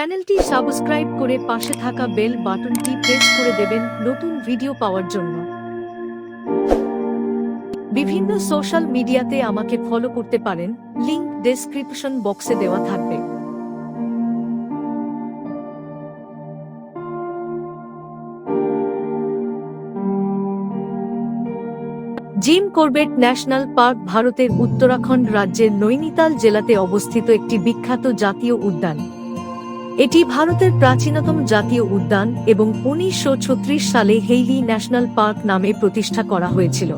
চ্যানেলটি সাবস্ক্রাইব করে পাশে থাকা বেল বাটনটি প্রেস করে দেবেন নতুন ভিডিও পাওয়ার জন্য। বিভিন্ন সোশ্যাল মিডিয়াতে আমাকে ফলো করতে পারেন, লিংক ডেসক্রিপশন বক্সে দেওয়া থাকবে। জিম করবেট ন্যাশনাল পার্ক ভারতের উত্তরাখণ্ড রাজ্যের নৈনিতাল জেলাতে অবস্থিত একটি বিখ্যাত জাতীয় উদ্যান। এটি ভারতের প্রাচীনতম জাতীয় উদ্যান এবং উনিশশো ছত্রিশ সালে হেইলি ন্যাশনাল পার্ক নামে প্রতিষ্ঠা করা হয়েছিল।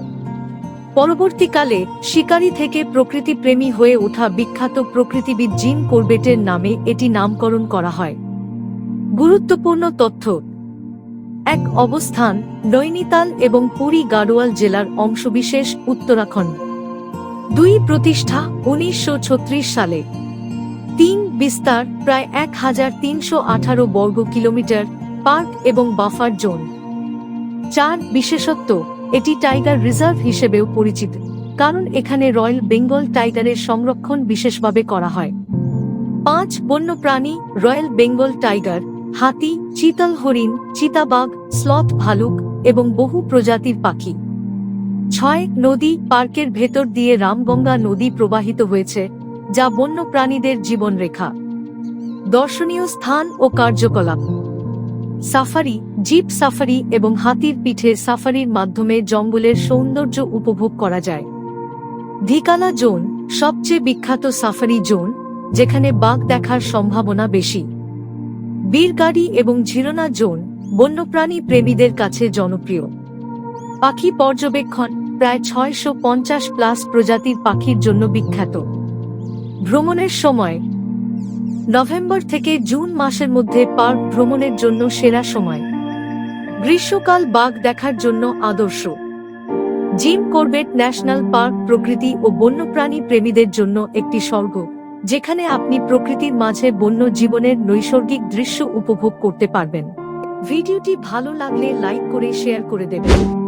পরবর্তীকালে, শিকারী থেকে প্রকৃতিপ্রেমী হয়ে ওঠা বিখ্যাত প্রকৃতিবিদ জিম করবেটের নামে এটি নামকরণ করা হয়। গুরুত্বপূর্ণ তথ্য। এক অবস্থান, নৈনিতাল এবং পুরী গাড়োয়াল জেলার অংশবিশেষ উত্তরাখণ্ড। দুই প্রতিষ্ঠা, উনিশশো ছত্রিশ সালে। তিন বিস্তার প্রায় এক হাজার তিনশো আঠারো বর্গ কিলোমিটার, পার্ক এবং বাফার জোন। চার বিশেষত্ব, এটি টাইগার রিজার্ভ হিসেবেও পরিচিত, কারণ এখানে রয়্যাল বেঙ্গল টাইগারের সংরক্ষণ বিশেষভাবে করা হয়। পাঁচ বন্যপ্রাণী, রয়্যাল বেঙ্গল টাইগার, হাতি, চিতল হরিণ, চিতাবাঘ, স্লথ ভালুক এবং বহু প্রজাতির পাখি। ছয় নদী পার্কের ভেতর দিয়ে রামগঙ্গা নদী প্রবাহিত হয়েছে যা বন্য বন্যপ্রাণীদের জীবনরেখা। দর্শনীয় স্থান ও কার্যকলাপ। সাফারি, জিপ সাফারি এবং হাতির পিঠে সাফারির মাধ্যমে জঙ্গলের সৌন্দর্য উপভোগ করা যায়। ধিকালা জোন, সবচেয়ে বিখ্যাত সাফারি জোন, যেখানে বাঘ দেখার সম্ভাবনা বেশি। বীরগাড়ি এবং ঝিরোনা জোন, বন্যপ্রাণী প্রেমীদের কাছে জনপ্রিয়। পাখি পর্যবেক্ষণ, প্রায় ছয়শো পঞ্চাশ প্লাস প্রজাতির পাখির জন্য বিখ্যাত। ভ্রমণের সময়। নভেম্বর থেকে জুন মাসের মধ্যে পার্ক ভ্রমণের জন্য সেরা সময়। গ্রীষ্মকাল বাঘ দেখার জন্য আদর্শ। জিম করবেট ন্যাশনাল পার্ক প্রকৃতি ও বন্যপ্রাণী প্রেমীদের জন্য একটি স্বর্গ, যেখানে আপনি প্রকৃতির মাঝে বন্য জীবনের নৈসর্গিক দৃশ্য উপভোগ করতে পারবেন। ভিডিওটি ভালো লাগলে লাইক করে, শেয়ার করে দেবেন।